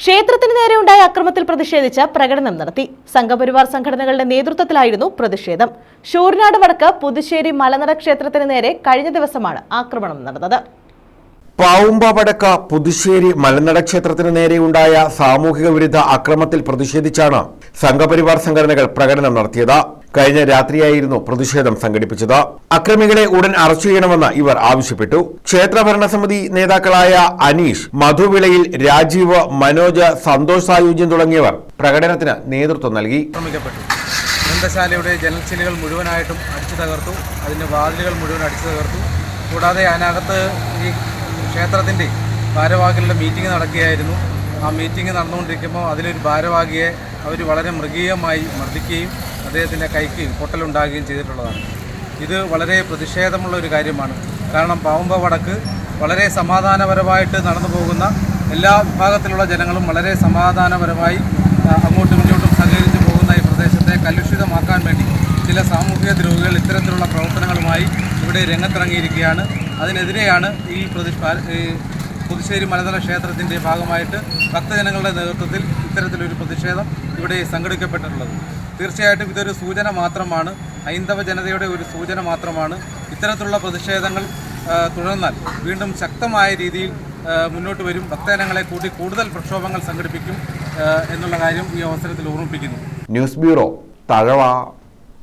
ക്ഷേത്രത്തിന് നേരെയുണ്ടായ അക്രമത്തിൽ പ്രതിഷേധിച്ച് പ്രകടനം നടത്തി. സംഘപരിവാർ സംഘടനകളുടെ നേതൃത്വത്തിലായിരുന്നു പ്രതിഷേധം. ഷൂർനാട് വടക്ക് പുതുശ്ശേരി മലനട ക്ഷേത്രത്തിന് നേരെ കഴിഞ്ഞ ദിവസമാണ് ആക്രമണം നടന്നത്. പാവുമ്പ വടക്ക പുതുശ്ശേരി മലനട ക്ഷേത്രത്തിന് നേരെയുണ്ടായ സാമൂഹിക വിരുദ്ധ അക്രമത്തിൽ പ്രതിഷേധിച്ചാണ് സംഘപരിവാർ സംഘടനകൾ പ്രകടനം നടത്തിയത്. കഴിഞ്ഞ രാത്രിയായിരുന്നു പ്രതിഷേധം സംഘടിപ്പിച്ചത്. അക്രമികളെ ഉടൻ അറസ്റ്റ് ചെയ്യണമെന്ന് ഇവർ ആവശ്യപ്പെട്ടു. ക്ഷേത്ര ഭരണസമിതി നേതാക്കളായ അനീഷ് മധുവിളയിൽ രാജീവ് മനോജ് സന്തോഷ് സായുജ്യം തുടങ്ങിയവർ പ്രകടനത്തിന് നേതൃത്വം നൽകി. ഗ്രന്ഥശാലയുടെ ജനൽച്ചിലുകൾ മുഴുവനായിട്ടും അടിച്ചു തകർത്തു. അതിന്റെ വാതിലുകൾ മുഴുവൻ അടിച്ചു തകർത്തു. കൂടാതെ അതിനകത്ത് ഈ ക്ഷേത്രത്തിന്റെ ഭാരവാഹികളുടെ മീറ്റിംഗ് നടക്കുകയായിരുന്നു. ആ മീറ്റിംഗ് നടന്നുകൊണ്ടിരിക്കുമ്പോൾ അതിലൊരു ഭാരവാഹിയെ അവർ വളരെ മൃഗീയമായി മർദ്ദിക്കുകയും അദ്ദേഹത്തിന്റെ കൈക്ക് പൊട്ടലുണ്ടാകുകയും ചെയ്തിട്ടുള്ളതാണ്. ഇത് വളരെ പ്രതിഷേധമുള്ള ഒരു കാര്യമാണ്. കാരണം പാവുമ്പ വടക്ക് വളരെ സമാധാനപരമായിട്ട് നടന്നു പോകുന്ന എല്ലാ വിഭാഗത്തിലുള്ള ജനങ്ങളും വളരെ സമാധാനപരമായി അങ്ങോട്ടും ഇങ്ങോട്ടും സഹകരിച്ച് പോകുന്ന ഈ പ്രദേശത്തെ കലുഷിതമാക്കാൻ വേണ്ടി ചില സാമൂഹിക ദ്രോഹികൾ ഇത്തരത്തിലുള്ള പ്രവർത്തനങ്ങളുമായി ഇവിടെ രംഗത്തിറങ്ങിയിരിക്കുകയാണ്. അതിനെതിരെയാണ് ഈ പ്രതി പുതുശ്ശേരി മലതല ക്ഷേത്രത്തിന്റെ ഭാഗമായിട്ട് ഭക്തജനങ്ങളുടെ നേതൃത്വത്തിൽ ഇത്തരത്തിലൊരു പ്രതിഷേധം ഇവിടെ സംഘടിപ്പിക്കപ്പെട്ടിട്ടുള്ളത് തീർച്ചയായിട്ടും ഇതൊരു സൂചന മാത്രമാണ്. ഹൈന്ദവ ജനതയുടെ ഒരു സൂചന മാത്രമാണ്. ഇത്തരത്തിലുള്ള പ്രതിഷേധങ്ങൾ തുടർന്നാൽ വീണ്ടും ശക്തമായ രീതിയിൽ മുന്നോട്ട് വരും. ഭക്തജനങ്ങളെ കൂട്ടി കൂടുതൽ പ്രക്ഷോഭങ്ങൾ സംഘടിപ്പിക്കും എന്നുള്ള കാര്യം ഈ അവസരത്തിൽ ഓർമ്മിപ്പിക്കുന്നു. News bureau Thazhava.